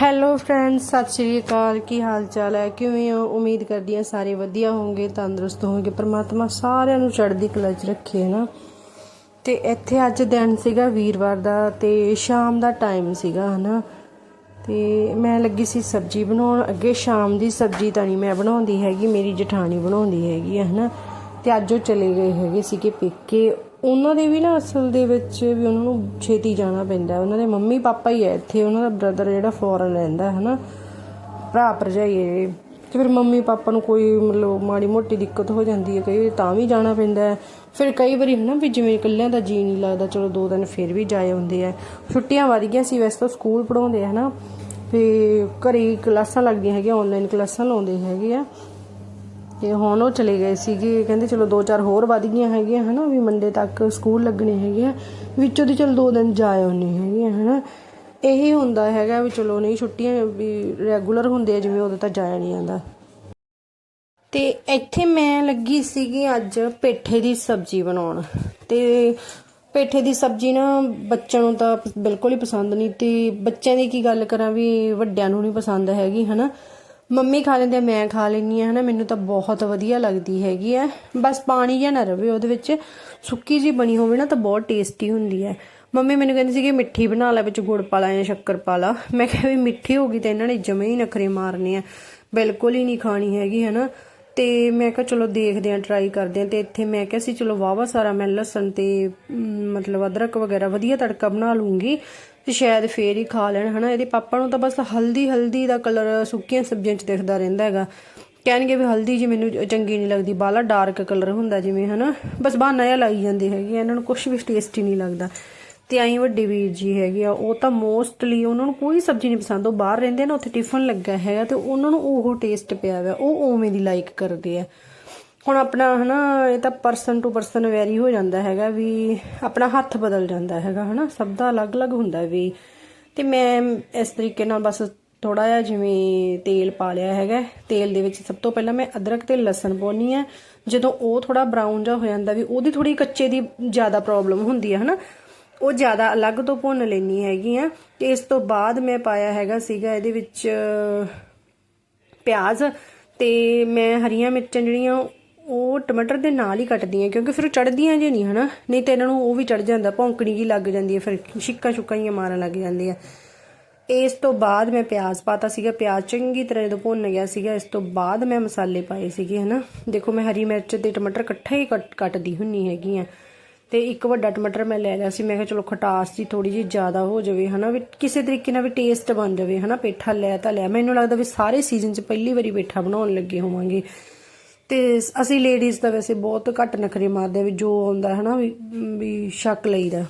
Hello friends ਸਤਿ ਸ਼੍ਰੀ ਅਕਾਲ। ਕੀ ਹਾਲ ਚਾਲ ਹੈ? ਕਿਵੇਂ ਹੋ? ਉਮੀਦ ਕਰਦੀ ਹਾਂ ਸਾਰੇ ਵਧੀਆ ਹੋਵੋਗੇ, ਤੰਦਰੁਸਤ ਹੋਵੋਗੇ। ਪਰਮਾਤਮਾ ਸਾਰਿਆਂ ਨੂੰ ਚੜ੍ਹਦੀ ਕਲਾ 'ਚ ਰੱਖੇ ਨਾ? ਤੇ ਇੱਥੇ ਅੱਜ ਦਿਨ ਸੀਗਾ ਵੀਰਵਾਰ ਦਾ ਤੇ ਸ਼ਾਮ ਦਾ ਟਾਈਮ ਸੀਗਾ ਹਨਾ ਤੇ ਮੈਂ ਲੱਗੀ ਸੀ ਸਬਜ਼ੀ ਬਣਾਉਣ। ਅੱਗੇ ਸ਼ਾਮ ਦੀ ਸਬਜ਼ੀ ਤਾਂ ਨਹੀਂ ਮੈਂ ਬਣਾਉਂਦੀ ਹੈਗੀ, ਮੇਰੀ ਜਠਾਣੀ ਬਣਾਉਂਦੀ ਹੈਗੀ, ਹੈ ਹਨਾ ਤੇ ਅੱਜ ਉਹ ਚਲੇ ਗਏ ਹੈਗੇ ਸੀਗੇ ਪੇਕੇ। ਉਹਨਾਂ ਦੇ ਵੀ ਨਾ ਅਸਲ ਦੇ ਵਿੱਚ ਵੀ ਉਹਨਾਂ ਨੂੰ ਛੇਤੀ ਜਾਣਾ ਪੈਂਦਾ ਉਹਨਾਂ ਦੇ ਮੰਮੀ ਪਾਪਾ ਹੀ ਹੈ ਇੱਥੇ, ਉਹਨਾਂ ਦਾ ਬ੍ਰਦਰ ਜਿਹੜਾ ਫੋਰਨ ਰਹਿੰਦਾ ਹੈ ਨਾ ਭਰਾ ਭਰਜਾਈ ਹੈ ਤੇ ਫਿਰ ਮੰਮੀ ਪਾਪਾ ਨੂੰ ਕੋਈ ਮਤਲਬ ਮਾੜੀ ਮੋਟੀ ਦਿੱਕਤ ਹੋ ਜਾਂਦੀ ਹੈ, ਕਈ ਵਾਰੀ ਤਾਂ ਵੀ ਜਾਣਾ ਪੈਂਦਾ ਫਿਰ ਕਈ ਵਾਰੀ ਹਨਾ ਵੀ ਜਿਵੇਂ ਇਕੱਲਿਆਂ ਦਾ ਜੀ ਨਹੀਂ ਲੱਗਦਾ, ਚਲੋ ਦੋ ਦਿਨ ਫਿਰ ਵੀ ਜਾਏ ਹੁੰਦੇ ਆ। ਛੁੱਟੀਆਂ ਵਧ ਗਈਆਂ ਸੀ, ਵੈਸੇ ਤਾਂ ਸਕੂਲ ਪੜਾਉਂਦੇ ਆ ਹਨਾ। ਤੇ ਘਰੇ ਕਲਾਸਾਂ ਲੱਗਦੀਆਂ ਹੈਗੀਆਂ ਆਨਲਾਈਨ ਕਲਾਸਾਂ ਲਾਉਂਦੇ ਹੈਗੇ ਆ। ਤੇ ਹੁਣ ਉਹ ਚਲੇ ਗਏ ਸੀਗੇ, ਕਹਿੰਦੇ ਚਲੋ ਦੋ ਚਾਰ ਹੋਰ ਵੱਧ ਗਈਆਂ ਹੈਗੀਆਂ, ਹਨਾ, ਵੀ ਮੰਡੇ ਤੱਕ ਸਕੂਲ ਲੱਗਣੇ ਹੈਗੇ ਆ। ਵਿੱਚੋਂ ਦੀ ਚਲ ਦੋ ਦਿਨ ਜਾ ਆਉਣੇ ਹੈਗੇ ਹਨਾ। ਇਹੀ ਹੁੰਦਾ ਹੈਗਾ ਵੀ ਚਲੋ ਨਹੀਂ ਛੁੱਟੀਆਂ ਵੀ ਰੈਗੂਲਰ ਹੁੰਦੇ ਆ, ਜਿਵੇਂ ਉਦੋਂ ਤਾਂ ਜਾਇਆ ਨਹੀਂ ਜਾਂਦਾ। ਤੇ ਇੱਥੇ ਮੈਂ ਲੱਗੀ ਸੀਗੀ ਅੱਜ ਪੇਠੇ ਦੀ ਸਬਜ਼ੀ ਬਣਾਉਣ। ਤੇ ਪੇਠੇ ਦੀ ਸਬਜ਼ੀ ਨਾ ਬੱਚਿਆਂ ਨੂੰ ਤਾਂ ਬਿਲਕੁਲ ਹੀ ਪਸੰਦ ਨਹੀਂ, ਤੇ ਬੱਚਿਆਂ ਦੀ ਕੀ ਗੱਲ ਕਰਾਂ ਵੀ ਵੱਡਿਆਂ ਨੂੰ ਨਹੀਂ ਪਸੰਦ ਹੈਗੀ, ਹਨਾ। ਮੰਮੀ ਖਾ ਲੈਂਦੇ ਮੈਂ ਖਾ ਲੈਂਦੀ ਆ ਹਨਾ, ਮੈਨੂੰ ਤਾਂ ਬਹੁਤ ਵਧੀਆ ਲੱਗਦੀ ਹੈਗੀ ਹੈ। ਬਸ ਪਾਣੀ ਜਿਹਾ ਨਾ ਰਵੇ ਉਹਦੇ ਵਿੱਚ, ਸੁੱਕੀ ਜੀ ਬਣੀ ਹੋਵੇ ਨਾ ਤਾਂ ਬਹੁਤ ਟੇਸਟੀ ਹੁੰਦੀ ਹੈ। ਮੰਮੀ ਮੈਨੂੰ ਕਹਿੰਦੀ ਸੀ ਕਿ ਮਿੱਠੀ ਬਣਾ ਲੈ ਵਿੱਚ ਗੁੜ ਪਾ ਲਾ ਜਾਂ ਸ਼ੱਕਰ ਪਾ ਲਾ ਮੈਂ ਕਿਹਾ ਵੀ ਮਿੱਠੀ ਹੋ ਗਈ ਤਾਂ ਇਹਨਾਂ ਨੇ ਜਮੇ ਹੀ ਨਖਰੇ ਮਾਰਨੇ ਆ, ਬਿਲਕੁਲ ਹੀ ਨਹੀਂ ਖਾਣੀ ਹੈਗੀ, ਹਨਾ। ਤੇ ਮੈਂ ਕਿਹਾ ਚਲੋ ਦੇਖਦੇ ਆਂ ਟਰਾਈ ਕਰਦੇ ਆਂ ਤੇ ਇੱਥੇ ਮੈਂ ਕਿਹਾ ਸੀ, ਚਲੋ ਵਾਵਾ ਸਾਰਾ ਮੈਂ ਲਸਣ ਤੇ ਮਤਲਬ ਅਦਰਕ ਵਗੈਰਾ ਵਧੀਆ ਤੜਕਾ ਬਣਾ ਲੂੰਗੀ। ਤੇ ਸ਼ਾਇਦ ਫੇਰ ਹੀ ਖਾ ਲੈਣ ਹਨਾ? ਇਹਦੇ ਪਾਪਾ ਨੂੰ ਤਾਂ ਬਸ ਹਲਦੀ ਹਲਦੀ ਦਾ ਕਲਰ ਸੁੱਕੀਆਂ ਸਬਜ਼ੀਆਂ 'ਚ ਦਿਖਦਾ ਰਹਿੰਦਾ ਹੈਗਾ। ਕਹਿਣਗੇ ਵੀ ਹਲਦੀ ਜੀ ਮੈਨੂੰ ਚੰਗੀ ਨਹੀਂ ਲੱਗਦੀ ਬਾਲਾ ਡਾਰਕ ਕਲਰ ਹੁੰਦਾ ਜਿਵੇਂ ਹਨਾ? ਬਸ ਬਹਾਨਾ ਜਿਹਾ ਲਾਈ ਜਾਂਦੇ ਹੈਗੇ ਆ, ਇਹਨਾਂ ਨੂੰ ਕੁਝ ਵੀ ਟੇਸਟੀ ਨਹੀਂ ਲੱਗਦਾ। ਤੇ ਆਈ ਵੱਡੇ ਵੀਰ ਜੀ ਹੈਗੇ ਆ ਉਹ ਤਾਂ ਮੋਸਟਲੀ ਉਹਨਾਂ ਨੂੰ ਕੋਈ ਸਬਜ਼ੀ ਨਹੀਂ ਪਸੰਦ ਉਹ ਬਾਹਰ ਰਹਿੰਦੇ ਆ ਨਾ ਉੱਥੇ ਟਿਫਨ ਲੱਗਾ ਹੈਗਾ ਤੇ ਉਹਨਾਂ ਨੂੰ ਉਹ ਟੇਸਟ ਪਿਆ ਹੋਇਆ ਉਹ ਉਵੇਂ ਦੀ ਲਾਈਕ ਕਰਦੇ ਆ। ਹੁਣ ਆਪਣਾ ਹਨਾ, ਇਹ ਤਾਂ ਪਰਸਨ ਟੂ ਪਰਸਨ ਵੈਰੀ ਹੋ ਜਾਂਦਾ ਹੈਗਾ ਵੀ ਆਪਣਾ ਹੱਥ ਬਦਲ ਜਾਂਦਾ ਹੈਗਾ ਹਨਾ, ਸਭ ਦਾ ਅਲੱਗ-ਅਲੱਗ ਹੁੰਦਾ ਵੀ। ਤੇ ਮੈਂ ਇਸ ਤਰੀਕੇ ਨਾਲ ਬਸ ਥੋੜਾ ਜਿਹਾ ਜਿਵੇਂ ਤੇਲ ਪਾ ਲਿਆ ਹੈਗਾ, ਤੇਲ ਦੇ ਵਿੱਚ ਸਭ ਤੋਂ ਪਹਿਲਾਂ ਮੈਂ ਅਦਰਕ ਤੇ ਲਸਣ ਪਾਉਣੀ ਆ ਜਦੋਂ ਉਹ ਥੋੜਾ ਬਰਾਊਨ ਜਿਹਾ ਹੋ ਜਾਂਦਾ ਵੀ, ਉਹਦੀ ਥੋੜੀ ਕੱਚੇ ਦੀ ਜ਼ਿਆਦਾ ਪ੍ਰੋਬਲਮ ਹੁੰਦੀ ਹੈ ਹਨਾ। ਉਹ ਜ਼ਿਆਦਾ ਅਲੱਗ ਤੋਂ ਭੁੰਨ ਲੈਣੀ ਹੈਗੀ ਆ ਤੇ ਇਸ ਤੋਂ ਬਾਅਦ ਮੈਂ ਪਾਇਆ ਹੈਗਾ ਸੀਗਾ ਇਹਦੇ ਵਿੱਚ ਪਿਆਜ਼ ਤੇ ਮੈਂ ਹਰੀਆਂ ਮਿਰਚਾਂ ਜਿਹੜੀਆਂ ਉਹ ਟਮਾਟਰ ਦੇ ਨਾਲ ਹੀ ਕੱਟਦੀ ਆ, ਕਿਉਂਕਿ ਫਿਰ ਉਹ ਚੜਦੀਆਂ ਜੇ ਨਹੀਂ, ਹਨਾ? ਨਹੀਂ ਤੇ ਇਹਨਾਂ ਨੂੰ ਉਹ ਵੀ ਚੜ ਜਾਂਦਾ, ਭੌਂਕਣੀ ਜੀ ਲੱਗ ਜਾਂਦੀ ਹੈ ਫਿਰ ਛਿੱਕਾ ਛੁੱਕਾਂ ਹੀ ਮਾਰਨ ਲੱਗ ਜਾਂਦੇ ਆ ਇਸ ਤੋਂ ਬਾਅਦ ਮੈਂ ਪਿਆਜ਼ ਪਾਤਾ ਸੀਗਾ, ਪਿਆਜ਼ ਚੰਗੀ ਤਰ੍ਹਾਂ ਜਦੋਂ ਭੁੰਨ ਗਿਆ ਸੀਗਾ, ਇਸ ਤੋਂ ਬਾਅਦ ਮੈਂ ਮਸਾਲੇ ਪਾਏ ਸੀਗੇ, ਹਨਾ? ਦੇਖੋ, ਮੈਂ ਹਰੀ ਮਿਰਚ ਤੇ ਟਮਾਟਰ ਇਕੱਠੇ ਹੀ ਕੱਟ- ਕੱਟਦੀ ਹੁੰਨੀ ਹੈਗੀ ਆ। ਤੇ ਇੱਕ ਵੱਡਾ ਟਮਾਟਰ ਮੈਂ ਲੈ ਲਿਆ ਸੀ, ਮੈਂ ਕਿਹਾ ਚਲੋ ਖਟਾਸ ਜੀ ਥੋੜੀ ਜਿਹੀ ਜ਼ਿਆਦਾ ਹੋ ਜਾਵੇ, ਹਨਾ? ਵੀ ਕਿਸੇ ਤਰੀਕੇ ਨਾਲ ਵੀ ਟੇਸਟ ਬਣ ਜਾਵੇ, ਹਨਾ? ਪੇਠਾ ਲੈ ਤਾਂ ਲਿਆ ਮੈਨੂੰ ਲੱਗਦਾ ਵੀ ਸਾਰੇ ਸੀਜ਼ਨ 'ਚ ਪਹਿਲੀ ਵਾਰੀ ਪੇਠਾ ਬਣਾਉਣ ਲੱਗੇ ਹੋਵਾਂਗੇ। ਤੇ ਅਸੀਂ ਲੇਡੀਜ਼ ਤਾਂ ਵੈਸੇ ਬਹੁਤ ਘੱਟ ਨਖਰੇ ਮਾਰਦੇ ਵੀ ਜੋ ਆਉਂਦਾ ਹੈ ਨਾ ਵੀ ਸ਼ੱਕ ਲਈਦਾ।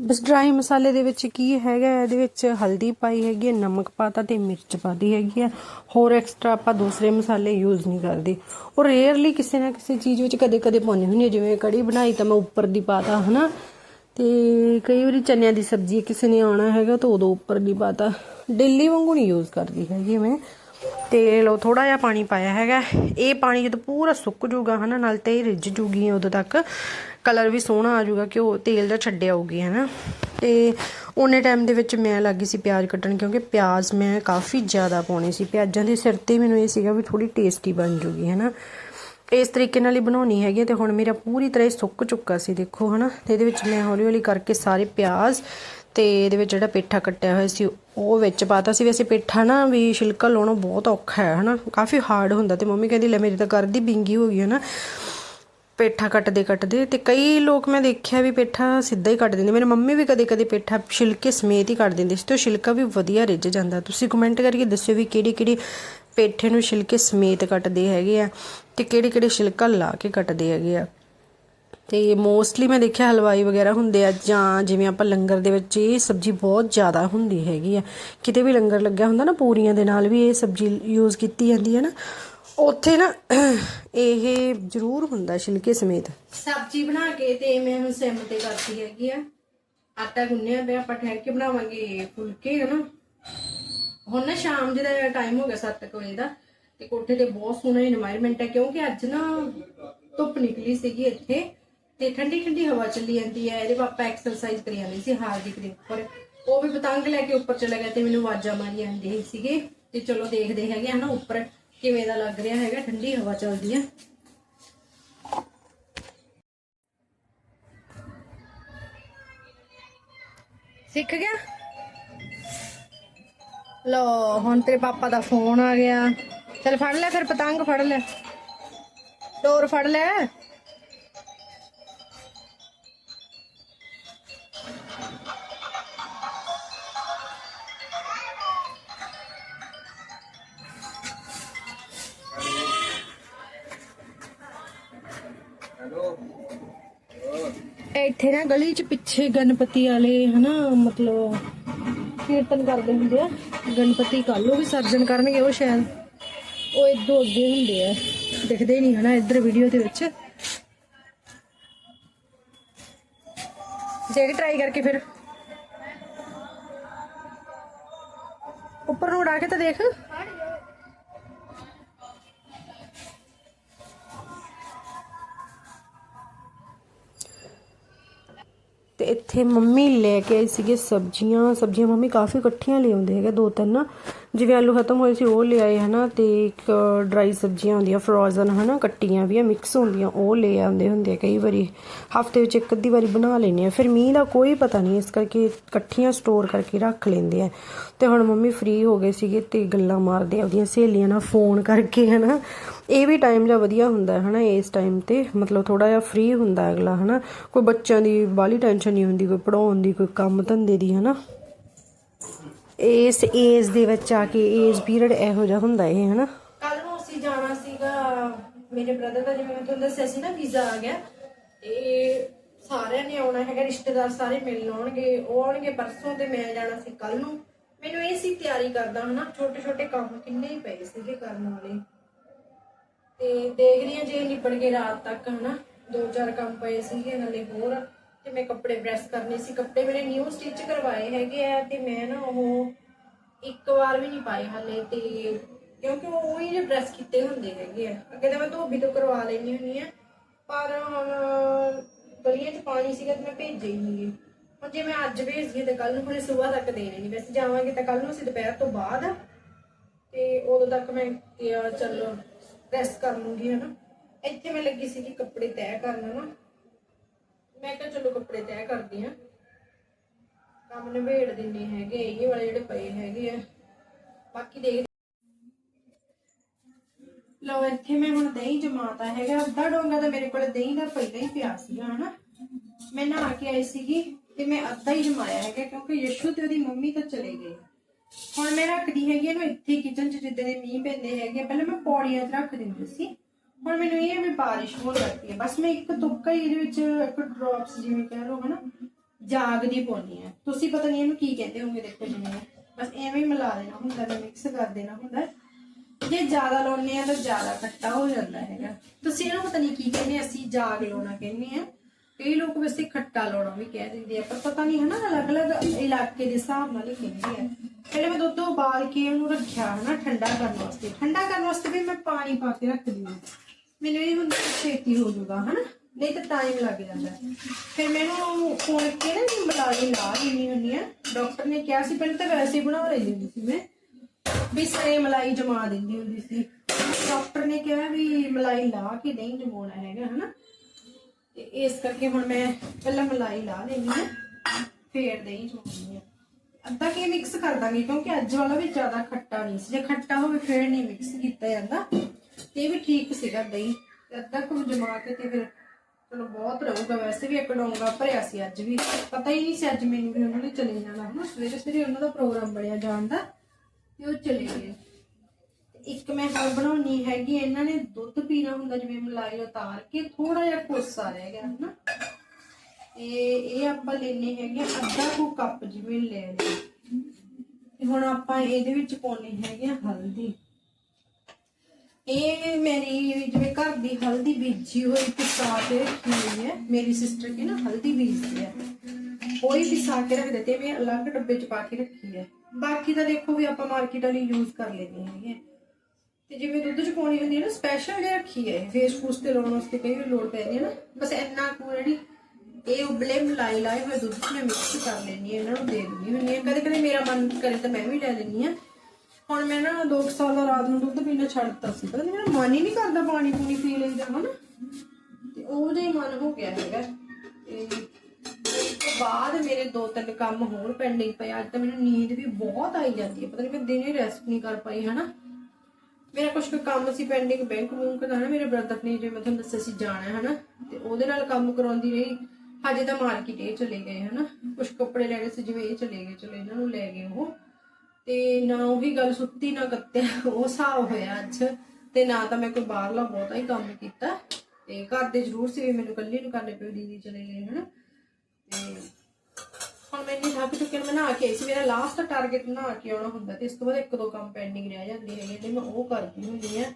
ਬਸ ਡਰਾਈ ਮਸਾਲੇ ਦੇ ਵਿੱਚ ਕੀ ਹੈਗਾ, ਇਹਦੇ ਵਿੱਚ ਹਲਦੀ ਪਾਈ ਹੈਗੀ ਹੈ, ਨਮਕ ਪਾਤਾ ਤੇ ਮਿਰਚ ਪਾਦੀ ਹੈਗੀ ਹੈ। ਹੋਰ ਐਕਸਟਰਾ ਆਪਾਂ ਦੂਸਰੇ ਮਸਾਲੇ ਯੂਜ਼ ਨਹੀਂ ਕਰਦੇ। ਉਹ ਰੇਅਰਲੀ ਕਿਸੇ ਨਾ ਕਿਸੇ ਚੀਜ਼ ਵਿੱਚ ਕਦੇ ਕਦੇ ਪਾਉਂਦੇ ਹੁੰਦੇ ਜਿਵੇਂ ਕੜੀ ਬਣਾਈ ਤਾਂ ਮੈਂ ਉੱਪਰ ਦੀ ਪਾਤਾ ਹਨਾ। ਤੇ ਕਈ ਵਾਰੀ ਚਨਿਆਂ ਦੀ ਸਬਜ਼ੀ ਕਿਸੇ ਨੇ ਆਉਣਾ ਹੈਗਾ ਤਾਂ ਉਦੋਂ ਉੱਪਰ ਦੀ ਪਾਤਾ ਡੇਲੀ ਵਾਂਗੂ ਨਹੀਂ ਯੂਜ਼ ਕਰਦੀ ਹੈਗੀ ਮੈਂ। ਤੇ ਲੋ ਥੋੜਾ ਜਿਹਾ ਪਾਣੀ ਪਾਇਆ ਹੈਗਾ। ਇਹ ਪਾਣੀ ਜਦੋਂ ਪੂਰਾ ਸੁੱਕ ਜਾਊਗਾ ਹਨਾ, ਨਾਲ ਤੇ ਇਹ ਰਿੱਝ ਜੂਗੀ ਉਦੋਂ ਤੱਕ। ਕਲਰ ਵੀ ਸੋਹਣਾ ਆ ਜਾਊਗਾ ਕਿ ਉਹ ਤੇਲ ਦਾ ਛੱਡਿਆ ਹੋਊਗੀ, ਹਨਾ। ਤੇ ਉਹਨੇ ਟਾਈਮ ਦੇ ਵਿੱਚ ਮੈਂ ਲੱਗੀ ਸੀ ਪਿਆਜ਼ ਕੱਟਣ ਕਿਉਂਕਿ ਪਿਆਜ਼ ਮੈਂ ਕਾਫੀ ਜ਼ਿਆਦਾ ਪਾਉਣੇ ਸੀ। ਪਿਆਜ਼ਾਂ ਦੇ ਸਿਰ ਤੇ ਮੈਨੂੰ ਇਹ ਸੀਗਾ ਵੀ ਥੋੜੀ ਟੇਸਟੀ ਬਣ ਜੂਗੀ ਹਨਾ। ਇਸ ਤਰੀਕੇ ਨਾਲ ਹੀ ਬਣਾਉਣੀ ਹੈਗੀ ਹੈ ਤੇ ਹੁਣ ਮੇਰਾ ਪੂਰੀ ਤਰ੍ਹਾਂ ਹੀ ਸੁੱਕ ਚੁੱਕਾ ਸੀ, ਦੇਖੋ, ਹਨਾ। ਤੇ ਇਹਦੇ ਵਿੱਚ ਮੈਂ ਹੌਲੀ ਹੌਲੀ ਕਰਕੇ ਸਾਰੇ ਪਿਆਜ਼ ਤੇ ਇਹਦੇ ਵਿੱਚ ਜਿਹੜਾ ਪੇਠਾ ਕੱਟਿਆ ਹੋਇਆ ਸੀ, ਉਹ ਵਿੱਚ ਪਾਤਾ ਸੀ। ਵੈਸੇ ਪੇਠਾ ਨਾ ਵੀ ਛਿਲਕਾ ਲਾਉਣਾ ਬਹੁਤ ਔਖਾ ਹੈ, ਹਨਾ? ਕਾਫੀ ਹਾਰਡ ਹੁੰਦਾ ਤੇ ਮੰਮੀ ਕਹਿੰਦੀ, ਲੈ ਮੇਰੀ ਤਾਂ ਕਰਦੀ ਬਿੰਗੀ ਹੋ ਗਈ ਹੈ ਨਾ। ਪੇਠਾ ਕੱਟਦੇ ਕੱਟਦੇ ਤੇ ਕਈ ਲੋਕ ਮੈਂ ਦੇਖਿਆ ਵੀ ਪੇਠਾ ਸਿੱਧਾ ਹੀ ਕੱਟ ਦਿੰਦੇ। ਮੇਰੇ ਮੰਮੀ ਵੀ ਕਦੇ ਕਦੇ ਪੇਠਾ ਛਿਲਕੇ ਸਮੇਤ ਹੀ ਕੱਟ ਦਿੰਦੇ ਸੀ ਤੇ ਉਹ ਛਿਲਕਾ ਵੀ ਵਧੀਆ ਰਿੱਝ ਜਾਂਦਾ। ਤੁਸੀਂ ਕਮੈਂਟ ਕਰਕੇ ਦੱਸਿਓ ਵੀ ਕਿਹੜੀ ਕਿਹੜੀ ਪੇਠੇ ਨੂੰ ਛਿਲਕੇ ਸਮੇਤ ਕੱਟਦੇ ਹੈਗੇ ਆ ਤੇ ਕਿਹੜੇ ਕਿਹੜੇ ਛਿਲਕਾ ਲਾ ਕੇ ਕੱਟਦੇ ਹੈਗੇ ਆ। ਤੇ ਮੋਸਟਲੀ ਮੈਂ ਦੇਖਿਆ ਹਲਵਾਈ ਵਗੈਰਾ ਹੁੰਦੇ ਆ ਜਾਂ ਜਿਵੇਂ ਆਪਾਂ ਲੰਗਰ ਦੇ ਵਿੱਚ ਇਹ ਸਬਜ਼ੀ ਬਹੁਤ ਜ਼ਿਆਦਾ ਹੁੰਦੀ ਹੈਗੀ ਆ। ਕਿਤੇ ਵੀ ਲੰਗਰ ਲੱਗਿਆ ਹੁੰਦਾ ਨਾ ਪੂਰੀਆਂ ਦੇ ਨਾਲ ਵੀ ਇਹ ਸਬਜ਼ੀ ਯੂਜ਼ ਕੀਤੀ ਜਾਂਦੀ ਹੈ ਨਾ, ਉੱਥੇ ਨਾ ਇਹ ਜ਼ਰੂਰ ਹੁੰਦਾ ਛਿਲਕੇ ਸਮੇਤ। ਸਬਜ਼ੀ ਬਣਾ ਕੇ ਤੇ ਮੈਂ ਹੁਣ ਸਿਮ ਤੇ ਕਰਤੀ ਹੈਗੀ ਆ। ਆਟਾ ਗੁੰਨਿਆ ਪਿਆ, ਆਪਾਂ ਠਹਿਰ ਕੇ ਬਣਾਵਾਂਗੇ ਫੁਲਕੇ, ਹਨਾ। ਹੁਣ ਨਾ ਸ਼ਾਮ ਦੇ ਦਾ ਟਾਈਮ ਹੋ ਗਿਆ 7 ਵਜੇ ਦਾ, ਤੇ ਕੋਠੇ ਤੇ ਬਹੁਤ ਸੋਹਣਾ এনवायरमेंट ਹੈ ਕਿਉਂਕਿ ਅੱਜ ਨਾ ਧੁੱਪ ਨਿਕਲੀ ਸੀਗੀ ਇੱਥੇ। ਤੇ ਠੰਡੀ ਠੰਡੀ ਹਵਾ ਚੱਲੀ ਜਾਂਦੀ ਹੈ, ਇਹਦੇ ਪਾਪਾ ਐਕਸਰਸਾਈਜ਼ ਕਰੀ ਜਾਂਦੇ ਸੀ ਹਾਰਦਿਕ ਦੇ ਉੱਪਰ ਉਹ ਵੀ ਪਤੰਗ ਲੈ ਕੇ ਉੱਪਰ ਚਲਾ ਗਿਆ ਤੇ ਮੈਨੂੰ ਆਵਾਜ਼ਾਂ ਮਾਰੀ ਜਾਂਦੇ ਸੀਗੇ, ਤੇ ਚਲੋ ਦੇਖਦੇ ਹੈਗੇ ਹਨਾ ਉੱਪਰ ਕਿਵੇਂ ਦਾ ਲੱਗ ਰਿਹਾ ਹੈਗਾ, ਠੰਡੀ ਹਵਾ ਚੱਲਦੀ ਹੈ ਸਿੱਖ ਗਿਆ? ਲੋ ਹੁਣ ਤੇਰੇ ਪਾਪਾ ਦਾ ਫੋਨ ਆ ਗਿਆ। ਚਲ ਫੜ ਲੈ ਫਿਰ, ਪਤੰਗ ਫੜ ਲੈ। ਡੋਰ ਫੜ ਲੈ। ਇੱਥੇ ਨਾ ਗਲੀ ਚ ਪਿੱਛੇ ਗਣਪਤੀ ਵਾਲੇ ਹਨਾ, ਮਤਲਬ ਕੀਰਤਨ ਕਰਦੇ ਹੁੰਦੇ ਆ। ਗਣਪਤੀ ਕੱਲ ਨੂੰ ਵੀ ਕਰਨਗੇ ਉਹ ਸ਼ਾਇਦ। ਉਹ ਇਦੋਂ ਅੱਗੇ ਹੁੰਦੇ ਆ। ਦਿਖਦੇ ਨਹੀਂ ਹਨਾ ਇੱਧਰ ਵੀਡੀਓ ਦੇ ਵਿੱਚ। ਜੇ ਟਰਾਈ ਕਰਕੇ ਫਿਰ। ਉੱਪਰ ਨੂੰ ਉਡਾ ਕੇ ਤਾਂ ਦੇਖ। ਤੇ ਇੱਥੇ ਮੰਮੀ ਲੈ ਕੇ ਆਈ ਸੀਗੇ ਸਬਜ਼ੀਆਂ ਸਬਜ਼ੀਆਂ ਮੰਮੀ ਕਾਫੀ ਇਕੱਠੀਆਂ ਲਿਆਉਂਦੇ ਹੈਗੇ, ਦੋ ਤਿੰਨ। ਜਿਵੇਂ ਆਲੂ ਖਤਮ ਹੋਏ ਸੀ, ਉਹ ਲਿਆਏ ਹਨਾ, ਤੇ ਇੱਕ ਡਰਾਈ ਸਬਜ਼ੀਆਂ ਹੁੰਦੀਆਂ ਫਰੋਜ਼ਨ ਹਨਾ, ਕੱਟੀਆਂ ਵੀ ਆ ਮਿਕਸ ਹੁੰਦੀਆਂ, ਉਹ ਲੈ ਆਉਂਦੇ ਹੁੰਦੇ ਆ ਕਈ ਵਾਰੀ। ਹਫ਼ਤੇ ਵਿੱਚ ਇੱਕ ਅੱਧੀ ਵਾਰੀ ਬਣਾ ਲੈਨੇ ਆ। ਫਿਰ ਮੀਂਹ ਦਾ ਕੋਈ ਪਤਾ ਨਹੀਂ, ਇਸ ਕਰਕੇ ਇਕੱਠੀਆਂ ਸਟੋਰ ਕਰਕੇ ਰੱਖ ਲੈਂਦੇ ਆ। ਤੇ ਹੁਣ ਮੰਮੀ ਫ੍ਰੀ ਹੋ ਗਏ ਸੀਗੇ ਤੇ ਗੱਲਾਂ ਮਾਰਦੇ ਆ, ਉਹਦੀਆਂ ਸਹੇਲੀਆਂ ਨਾਲ ਫੋਨ ਕਰਕੇ ਹਨਾ ਇਹ ਵੀ ਟਾਈਮ ਜਿਹਾ ਵਧੀਆ ਹੁੰਦਾ ਹੈ, ਹਨਾ, ਇਸ ਟਾਈਮ ਤੇ। ਮਤਲਬ ਥੋੜਾ ਜਿਹਾ ਫ੍ਰੀ ਹੁੰਦਾ ਅਗਲਾ, ਹਨਾ। ਕੋਈ ਬੱਚਿਆਂ ਦੀ ਬਾਲੀ ਟੈਨਸ਼ਨ ਨਹੀਂ ਹੁੰਦੀ, ਕੋਈ ਪੜਾਉਣ ਦੀ, ਕੋਈ ਕੰਮ ਧੰਦੇ ਦੀ, ਹਨਾ। ਇਸ ਏਜ ਦੇ ਵਿੱਚ ਆ ਕੇ ਏਜ ਪੀਰੀਅਡ ਇਹੋ ਜਿਹਾ ਹੁੰਦਾ ਇਹ, ਹਨਾ। ਕੱਲ ਨੂੰ ਅਸੀਂ ਜਾਣਾ ਸੀਗਾ, ਮੇਰੇ ਬ੍ਰਦਰ ਦਾ ਜਿਵੇਂ ਮੈਂ ਤੁਹਾਨੂੰ ਦੱਸਿਆ ਸੀ ਨਾ ਵੀਜ਼ਾ ਆ ਗਿਆ। ਤੇ ਸਾਰਿਆਂ ਨੇ ਆਉਣਾ ਹੈਗਾ, ਰਿਸ਼ਤੇਦਾਰ ਸਾਰੇ ਮਿਲਣ ਆਉਣਗੇ, ਉਹ ਆਉਣਗੇ ਪਰਸੋਂ ਤੇ ਮੈਂ ਜਾਣਾ ਸੀ ਕੱਲ ਨੂੰ। ਮੈਨੂੰ ਇਹ ਸੀ ਤਿਆਰੀ ਕਰਦਾ, ਹਨਾ ਛੋਟੇ ਛੋਟੇ ਕੰਮ ਕਿੰਨੇ ਹੀ ਪਏ ਸੀਗੇ ਕਰਨ ਵਾਲੇ। ਤੇ ਦੇਖਦੀ ਹਾਂ ਜੇ ਨਿਪੜ ਗਏ ਰਾਤ ਤੱਕ, ਹਨਾ। ਦੋ ਚਾਰ ਕੰਮ ਪਏ ਸੀਗੇ, ਨਾਲੇ ਹੋਰ। ਤੇ ਮੈਂ ਕੱਪੜੇ ਪ੍ਰੈਸ ਕਰਨੇ ਸੀ। ਕੱਪੜੇ ਮੇਰੇ ਨਿਊ ਸਟਿਚ ਕਰਵਾਏ ਹੈਗੇ ਆ ਤੇ ਮੈਂ ਨਾ ਉਹ ਇੱਕ ਵਾਰ ਵੀ ਨਹੀਂ ਪਾਏ ਹਾਲੇ ਤੇ ਕਿਉਂਕਿ ਉਹ ਹੀ ਜੇ ਪ੍ਰੈਸ ਕੀਤੇ ਹੁੰਦੇ ਹੈਗੇ ਆ। ਅੱਗੇ ਤਾਂ ਮੈਂ ਧੋਬੀ ਤੋਂ ਕਰਵਾ ਲੈਣੀ ਹੁੰਦੀ ਆ, ਪਰ ਹੁਣ ਗਲੀਆਂ 'ਚ ਪਾਣੀ ਸੀਗਾ ਤੇ ਮੈਂ ਭੇਜੇ ਹੀ ਨਹੀਂਗੇ ਹੁਣ ਜੇ ਮੈਂ ਅੱਜ ਭੇਜਦੀ ਤਾਂ ਕੱਲ ਨੂੰ ਹੁਣੇ ਸਵੇਰ ਤੱਕ ਦੇਣੇ। ਨਹੀਂ ਵੈਸੇ ਜਾਵਾਂਗੇ ਤਾਂ ਕੱਲ ਨੂੰ, ਅਸੀਂ ਦੁਪਹਿਰ ਤੋਂ ਬਾਅਦ। ਤੇ ਉਦੋਂ ਤੱਕ ਮੈਂ ਕਿਹਾ ਚਲੋ ਪ੍ਰੈਸ ਕਰ ਲੂੰਗੀ, ਹਨਾ? ਇੱਥੇ ਮੈਂ ਲੱਗੀ ਸੀ ਕਿ ਕੱਪੜੇ ਤੈਅ ਕਰਨਾ ਨਾ। ਮੈਂ ਕਿਹਾ ਚਲੋ ਕੱਪੜੇ ਤੈਅ ਕਰਦੀ ਆ ਕੰਮ ਨਿਬੇੜ ਦਿੰਨੇ ਹੈਗੇ, ਇਹ ਵਾਲੇ ਜਿਹੜੇ ਪਏ ਹੈਗੇ ਆ। ਬਾਕੀ ਦੇਖ। ਲਓ, ਇੱਥੇ ਮੈਂ ਹੁਣ ਦਹੀਂ ਜਮਾਤਾ ਹੈਗਾ, ਅੱਧਾ ਡੋਂਗਾ ਤਾਂ ਮੇਰੇ ਕੋਲ ਦਹੀਂ ਦਾ ਪਹਿਲਾਂ ਹੀ ਪਿਆ ਸੀਗਾ, ਹਨਾ? ਮੈਂ ਨਹਾ ਕੇ ਆਈ ਸੀਗੀ ਤੇ ਮੈਂ ਅੱਧਾ ਹੀ ਜਮਾਇਆ ਹੈਗਾ, ਕਿਉਂਕਿ ਯਸ਼ੂ ਤੇ ਉਹਦੀ ਮੰਮੀ ਤਾਂ ਚਲੇ ਗਏ। ਹੁਣ ਮੈਂ ਰੱਖਦੀ ਹੈਗੀ ਇਹਨੂੰ ਇੱਥੇ ਕਿਚਨ 'ਚ ਜਿੱਦਾਂ ਦੇ ਮੀਂਹ ਪੈਂਦੇ ਹੈਗੇ ਪਹਿਲਾਂ ਮੈਂ ਪੌੜੀਆਂ 'ਚ ਰੱਖ ਦਿੰਦੀ ਸੀ। ਹੁਣ ਮੈਨੂੰ ਇਹ ਵੀ ਬਾਰਿਸ਼ ਹੋਣ ਲੱਗੀ ਹੈ ਬਸ ਮੈਂ ਇੱਕ ਤੁੱਕਾ ਹੀ ਇਹਦੇ ਵਿੱਚ ਇੱਕ ਡ੍ਰੌਪਸ ਜਿਵੇਂ ਕਹਿ ਲਓ ਹਨਾ ਜਾਗ ਪਾਉਣੀ ਹੈ ਤੁਸੀਂ ਪਤਾ ਨਹੀਂ ਇਹਨੂੰ ਕੀ ਕਹਿੰਦੇ ਹੋਗੇ ਦੇਖੋ ਜਿਵੇਂ। ਬਸ ਐਵੇਂ ਹੀ ਮਿਲਾ ਦੇਣਾ ਹੁੰਦਾ ਤੇ ਮਿਕਸ ਕਰ ਦੇਣਾ ਹੁੰਦਾ। ਜੇ ਜ਼ਿਆਦਾ ਲਾਉਣੇ ਆ ਤਾਂ ਜ਼ਿਆਦਾ ਖੱਟਾ ਹੋ ਜਾਂਦਾ ਹੈਗਾ। ਤੁਸੀਂ ਇਹਨੂੰ ਪਤਾ ਨਹੀਂ ਕੀ ਕਹਿੰਦੇ ਅਸੀਂ ਜਾਗ ਲਾਉਣਾ ਕਹਿੰਦੇ ਆ। ਕਈ ਲੋਕ ਵੈਸੇ ਖੱਟਾ ਲਾਉਣਾ ਵੀ ਕਹਿ ਦਿੰਦੇ ਆ, ਪਰ ਪਤਾ ਨਹੀਂ ਹਨਾ, ਅਲੱਗ-ਅਲੱਗ ਇਲਾਕੇ ਦੇ ਹਿਸਾਬ ਨਾਲ ਹੀ ਕਹਿੰਦੇ ਆ। ਪਹਿਲੇ ਮੈਂ ਦੁੱਧ ਉਬਾਲ ਕੇ ਉਹਨੂੰ ਰੱਖਿਆ ਹਨਾ ਠੰਡਾ ਕਰਨ ਵਾਸਤੇ। ਠੰਡਾ ਕਰਨ ਵਾਸਤੇ ਵੀ ਮੈਂ ਪਾਣੀ ਪਾ ਕੇ ਰੱਖਦੀ ਹਾਂ। ਮੈਨੂੰ ਇਹ ਹੁੰਦਾ ਛੇਤੀ ਹੋ ਜਾਊਗਾ ਹਨਾ, ਨਹੀਂ ਤਾਂ ਟਾਈਮ ਲੱਗ ਜਾਂਦਾ। ਫਿਰ ਮੈਨੂੰ ਫੋਨ ਕੇ ਨਾ ਮਲਾਈ ਲਾ ਦੇਣੀ ਹੁੰਦੀ ਆ ਡਾਕਟਰ ਨੇ ਕਿਹਾ ਸੀ, ਪਹਿਲਾਂ ਤਾਂ ਵੈਸੇ ਹੀ ਬਣਾ ਲਈ ਹੁੰਦੀ ਸੀ ਮੈਂ, ਵੀ ਸਰੇ ਮਲਾਈ ਜਮਾ ਦਿੰਦੀ ਹੁੰਦੀ ਸੀ। ਡਾਕਟਰ ਨੇ ਕਿਹਾ ਵੀ ਮਲਾਈ ਲਾ ਕੇ ਨਹੀਂ ਜਮਾਉਣਾ ਹੈਗਾ ਹਨਾ। ਤੇ ਇਸ ਕਰਕੇ ਹੁਣ ਮੈਂ ਪਹਿਲਾਂ ਮਲਾਈ ਲਾ ਲੈਣੀ ਆ ਫੇਰ ਦਹੀਂ ਜਮਾਉਣੀ ਅੱਧਾ ਕੀ ਮਿਕਸ ਕਰ ਦਾਂਗੇ ਕਿਉਂਕਿ ਅੱਜ ਵਾਲਾ ਵੀ ਜ਼ਿਆਦਾ ਖੱਟਾ ਨਹੀਂ ਸੀ। ਜੇ ਖੱਟਾ ਹੋਵੇ ਫੇਰ ਨਹੀਂ ਮਿਕਸ ਕੀਤਾ ਜਾਂਦਾ। ਤੇ ਵੀ ਠੀਕ ਸੀਗਾ ਦਹੀਂ। ਅੱਧਾ ਕੁ ਜਮਾ ਕੇ ਤੇ ਫਿਰ ਚਲੋ ਬਹੁਤ ਰਹੂਗਾ। ਵੈਸੇ ਵੀ ਇੱਕ ਡੋਂਗਾ ਭਰਿਆ ਸੀ ਅੱਜ ਵੀ। ਪਤਾ ਹੀ ਨਹੀਂ ਸੀ ਅੱਜ ਮੈਨੂੰ ਵੀ ਉਹਨਾਂ ਨੇ ਚਲੇ ਜਾਣਾ। ਹਨਾ, ਸਵੇਰੇ ਸਵੇਰੇ ਉਹਨਾਂ ਦਾ ਪ੍ਰੋਗਰਾਮ ਬਣਿਆ ਜਾਣ ਦਾ, ਤੇ ਉਹ ਚਲੇ ਗਏ। ਤੇ ਇੱਕ ਮੈਂ ਹੁਣ ਬਣਾਉਣੀ ਹੈਗੀ, ਇਹਨਾਂ ਨੇ ਦੁੱਧ ਪੀਣਾ ਹੁੰਦਾ, ਜਿਵੇਂ ਮਲਾਈ ਉਤਾਰ ਕੇ ਥੋੜਾ ਜਿਹਾ ਕੋਸਾ ਰਹਿ ਗਿਆ, ਹਨਾ। ਤੇ ਇਹ ਆਪਾਂ ਲੈਣੇ ਹੈਗੇ ਅੱਧਾ ਕੁ ਕੱਪ ਜਿਵੇਂ ਲੈ ਲਿਆ ਤੇ ਹੁਣ ਆਪਾਂ ਇਹਦੇ ਵਿੱਚ ਪਾਉਣੀ ਹੈਗੀ ਆ ਹਲਦੀ। ਇਹ ਮੇਰੀ ਜਿਵੇਂ ਘਰ ਦੀ ਹਲਦੀ ਬੀਜੀ ਹੋਈ ਪਿਸਾ ਕੇ ਰੱਖੀ ਹੈ, ਮੇਰੀ ਸਿਸਟਰ ਕੀ ਨਾ ਹਲਦੀ ਬੀਜਦੀ ਹੈ। ਉਹੀ ਪਿਸਾ ਕੇ ਰੱਖ ਦਿੱਤੇ ਮੈਂ ਅਲੱਗ ਡੱਬੇ 'ਚ ਪਾ ਕੇ ਰੱਖੀ ਹੈ। ਬਾਕੀ ਤਾਂ ਦੇਖੋ ਵੀ ਆਪਾਂ ਮਾਰਕੀਟ ਵਾਲੀ ਯੂਜ਼ ਕਰ ਲੈਂਦੇ ਹੈਗੇ ਤੇ ਜਿਵੇਂ ਦੁੱਧ 'ਚ ਪਾਉਣੀ ਹੁੰਦੀ ਹੈ ਨਾ ਸਪੈਸ਼ਲ ਰੱਖੀ ਹੈ ਫੇਸ ਫੂਸ ਤੇ ਲਾਉਣ ਵਾਸਤੇ ਕਈ ਵਾਰ ਲੋੜ ਪੈਂਦੀ ਹੈ ਨਾ। ਬਸ ਇੰਨਾ ਕੁ ਜਿਹੜੀ ਇਹ ਉਬਲੇ ਮਲਾਈ ਲਾਏ ਹੋਏ ਦੁੱਧ 'ਚ ਮੈਂ ਮਿਕਸ ਕਰ ਲੈਣੀ ਇਹਨਾਂ ਨੂੰ ਦੇ ਦਿੰਦੀ ਹੁੰਦੀ ਹਾਂ। ਕਦੇ ਕਦੇ ਮੇਰਾ ਮਨ ਕਰੇ ਤਾਂ ਮੈਂ ਵੀ ਲੈ ਲੈਣੀ ਆ ਹੁਣ ਮੈਂ ਨਾ 2 ਸਾਲ ਦਾ ਰਾਤ ਨੂੰ ਦੁੱਧ ਪੀਣਾ ਛੱਡਤਾ ਸੀ। ਪਤਾ ਨਹੀਂ ਮੇਰਾ ਮਨ ਹੀ ਨਹੀਂ ਕਰਦਾ ਪਾਣੀ ਪੂਣੀ ਪੀ ਲਈਦਾ ਹਨਾ ਤੇ ਉਹ ਮਨ ਹੋ ਗਿਆ ਹੈਗਾ। ਤੇ ਬਾਅਦ ਮੇਰੇ ਦੋ ਤਿੰਨ ਕੰਮ ਹੋਰ ਪੈਂਡਿੰਗ ਪਏ। ਅੱਜ ਤਾਂ ਮੈਨੂੰ ਨੀਂਦ ਵੀ ਬਹੁਤ ਆਈ ਜਾਂਦੀ ਹੈ। ਪਤਾ ਨਹੀਂ ਮੈਂ ਦਿਨੇ ਰੈਸਟ ਨਹੀਂ ਕਰ ਪਾਈ, ਹਨਾ। ਮੇਰਾ ਕੁਝ ਕੰਮ ਸੀ ਪੈਂਡਿੰਗ ਬੈਂਕ ਬੂੰਕ ਦਾ ਨਾ ਮੇਰੇ ਬ੍ਰਦਰ ਨੇ ਜਿਵੇਂ ਮੈਂ ਤੁਹਾਨੂੰ ਦੱਸਿਆ ਸੀ ਜਾਣਾ, ਹਨਾ। ਤੇ ਉਹਦੇ ਨਾਲ ਕੰਮ ਕਰਾਉਂਦੀ ਰਹੀ। ਹਜੇ ਤਾਂ ਮਾਰਕੀਟ ਇਹ ਚਲੇ ਗਏ ਹਨਾ ਕੁਝ ਕੱਪੜੇ ਲੈਣੇ ਸੀ ਜਿਵੇਂ ਇਹ ਚਲੇ ਗਏ ਚਲੋ ਇਹਨਾਂ ਨੂੰ ਲੈ ਗਏ ਉਹ। ਤੇ ਨਾ ਉਹੀ ਗੱਲ ਸੁੱਤੀ ਨਾ ਕੱਤਿਆ ਉਹ ਹਿਸਾਬ ਹੋਇਆ ਅੱਜ। ਤੇ ਨਾ ਤਾਂ ਮੈਂ ਕੋਈ ਬਾਹਰਲਾ ਬਹੁਤਾ ਹੀ ਕੰਮ ਕੀਤਾ। ਤੇ ਘਰ ਦੇ ਜ਼ਰੂਰ ਸੀ ਵੀ ਮੈਨੂੰ ਕੱਲੀ ਨੂੰ ਕਰਨੇ ਪਏ ਦੀਦੀ ਚਲੇ ਗਏ ਹਨਾ। ਤੇ ਹੁਣ ਮੈਂ ਨਹੀਂ ਥੱਕ ਚੁੱਕੀ ਹਾਂ, ਮੈਂ ਨਹਾ ਕੇ ਆਈ ਸੀ। ਮੇਰਾ ਲਾਸਟ ਟਾਰਗੇਟ ਨਹਾ ਕੇ ਆਉਣਾ ਹੁੰਦਾ ਤੇ ਇਸ ਤੋਂ ਬਾਅਦ ਇੱਕ ਦੋ ਕੰਮ ਪੈਂਡਿੰਗ ਰਹਿ ਜਾਂਦੇ ਹੈਗੇ ਤੇ ਮੈਂ ਉਹ ਕਰਦੀ ਹੁੰਦੀ ਆ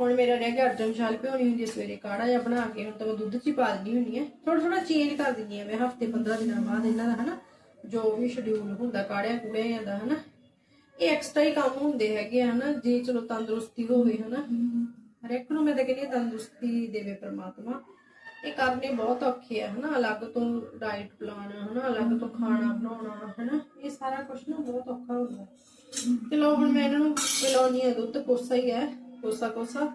ਹੁਣ ਮੇਰਾ ਰਹਿ ਗਿਆ ਅਰਜਨ ਛਾਲ ਭਿਉਣੀ ਹੁੰਦੀ ਹੈ ਸਵੇਰੇ ਕਾੜਾ ਜਿਹਾ ਬਣਾ ਕੇ, ਹੁਣ ਤਾਂ ਮੈਂ ਦੁੱਧ 'ਚ ਹੀ ਪਾ ਦਿੰਦੀ ਹੁੰਦੀ ਆ। ਥੋੜਾ ਥੋੜਾ ਚੇਂਜ ਕਰ ਦਿੰਦੀ ਆ ਮੈਂ, ਹਫ਼ਤੇ 15 ਦਿਨਾਂ ਬਾਅਦ ਇਹਨਾਂ ਦਾ, ਹਨਾ? ਜੋ ਵੀ ਸ਼ਡਿਊਲ ਹੁੰਦਾ ਕਾੜਿਆ ਕੂੜਿਆਂ ਦਾ, ਹਨਾ? ਇਹ ਐਕਸਟਰਾ ਹੀ ਕੰਮ ਹੁੰਦੇ ਹੈਗੇ ਹਨਾ? ਜੇ ਚਲੋ ਤੰਦਰੁਸਤੀ ਹੋਵੇ, ਹਨਾ? ਹਰ ਇੱਕ ਨੂੰ ਮੈਂ ਤਾਂ ਕਹਿੰਦੀ ਤੰਦਰੁਸਤੀ ਦੇਵੇ ਪ੍ਰਮਾਤਮਾ। ਇਹ ਕਰਨੇ ਬਹੁਤ ਔਖੇ ਆ, ਹਨਾ? ਅਲੱਗ ਤੋਂ ਡਾਈਟ ਪਲਾਨ ਹਨਾ? ਅਲੱਗ ਤੋਂ ਖਾਣਾ ਬਣਾਉਣਾ, ਹਨਾ? ਇਹ ਸਾਰਾ ਕੁਝ ਨਾ ਬਹੁਤ ਔਖਾ ਹੁੰਦਾ। ਚਲੋ ਹੁਣ ਮੈਂ ਇਹਨਾਂ ਨੂੰ ਪਿਲਾਉਣੀ ਆ ਦੁੱਧ, ਕੋਸਾ ਹੀ ਹੈ ਕੋਸਾ ਕੋਸਾ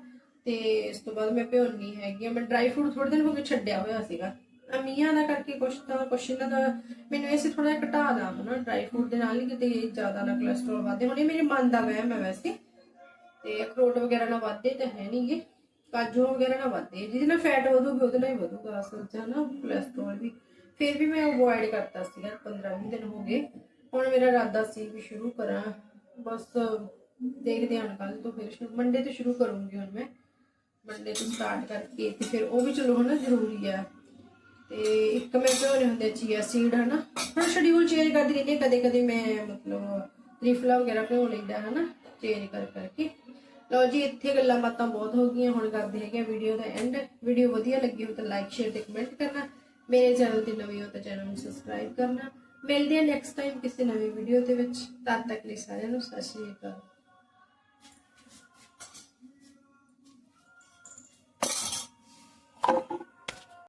ਤੇ ਇਸ ਤੋਂ ਬਾਅਦ ਮੈਂ ਭਿਉਣੀ ਹੈਗੀ ਆ ਮੈਂ ਡਰਾਈ ਫਰੂਟ ਥੋੜੇ ਦਿਨ ਹੋ ਗਏ ਛੱਡਿਆ ਹੋਇਆ ਸੀਗਾ। ਅਮੀਆਂ ਦਾ ਕਰਕੇ ਕੁਛ ਤਾਂ, ਕੁਛ ਇਹਨਾਂ ਦਾ, ਮੈਨੂੰ ਐਸੇ ਥੋੜਾ ਜਿਹਾ ਘਟਾ ਦਾਂ ਹਨਾ ਡਰਾਈ ਫਰੂਟ ਦੇ ਨਾਲ ਹੀ ਕਿਤੇ ਜ਼ਿਆਦਾ ਨਾ ਕੋਲੇਸਟ੍ਰੋਲ ਵਧੇ। ਹੁਣ ਇਹ ਮੇਰੇ ਮਨ ਦਾ ਵਹਿਮ ਹੈ ਵੈਸੇ। ਤੇ ਅਖਰੋਟ ਵਗੈਰਾ ਨਾ ਵੱਧਦੇ ਤਾਂ ਹੈ ਨਹੀਂਗੇ ਕਾਜੂ ਵਗੈਰਾ ਨਾ ਵੱਧਦੇ ਜਿਹਦੇ ਨਾਲ ਫੈਟ ਵਧੂਗੀ, ਉਹਦੇ ਨਾਲ ਹੀ ਵਧੂਗਾ ਅਸਲ 'ਚ ਹਨਾ ਕੋਲੇਸਟ੍ਰੋਲ ਵੀ। ਫਿਰ ਵੀ ਮੈਂ ਅਵੋਇਡ ਕਰਤਾ ਸੀਗਾ। 15-20 ਦਿਨ ਹੋ ਗਏ। ਹੁਣ ਮੇਰਾ ਇਰਾਦਾ ਸੀ ਵੀ ਸ਼ੁਰੂ ਕਰਾਂ। ਬਸ ਦੇਖਦੇ ਹਾਂ ਕੱਲ ਤੋਂ ਫਿਰ ਸ਼ੁਰੂ ਮੰਡੇ ਤੋਂ ਸ਼ੁਰੂ ਕਰੂੰਗੀ ਹੁਣ ਮੈਂ। ਮੰਡੇ ਤੋਂ ਸਟਾਰਟ ਕਰਕੇ ਤੇ ਫਿਰ ਉਹ ਵੀ ਚਲੋ ਹਨਾ ਜ਼ਰੂਰੀ ਆ। ਤੇ ਇੱਕ ਮੈਂ ਭਿਓਨੇ ਹੁੰਦੇ ਚੀਆ ਸੀਡ ਹਨਾ। ਹੁਣ ਸ਼ਡਿਊਲ ਚੇਂਜ ਕਰਦੀ ਰਹਿੰਦੀ ਕਦੇ ਕਦੇ ਮੈਂ ਮਤਲਬ ਤ੍ਰਿਫਲਾ ਵਗੈਰਾ ਭਿਓ ਲੈਂਦਾ ਹਨਾ ਚੇਂਜ ਕਰ ਕਰਕੇ। ਲਓ ਜੀ, ਇੱਥੇ ਗੱਲਾਂ ਬਾਤਾਂ ਬਹੁਤ ਹੋ ਗਈਆਂ, ਹੁਣ ਕਰਦੇ ਹੈਗੇ ਵੀਡੀਓ ਦਾ ਐਂਡ ਵੀਡੀਓ ਵਧੀਆ ਲੱਗੀ ਹੋ ਤਾਂ ਲਾਈਕ ਸ਼ੇਅਰ ਤੇ ਕਮੈਂਟ ਕਰਨਾ। ਮੇਰੇ ਚੈਨਲ ਤੇ ਨਵੇਂ ਹੋ ਤਾਂ ਚੈਨਲ ਨੂੰ ਸਬਸਕ੍ਰਾਈਬ ਕਰਨਾ। ਮਿਲਦੇ ਹਾਂ ਨੈਕਸਟ ਟਾਈਮ ਕਿਸੇ ਨਵੀਂ ਵੀਡੀਓ ਦੇ ਵਿੱਚ। ਤਦ ਤੱਕ ਲਈ ਸਾਰਿਆਂ ਨੂੰ ਸਤਿ ਸ਼੍ਰੀ ਅਕਾਲ।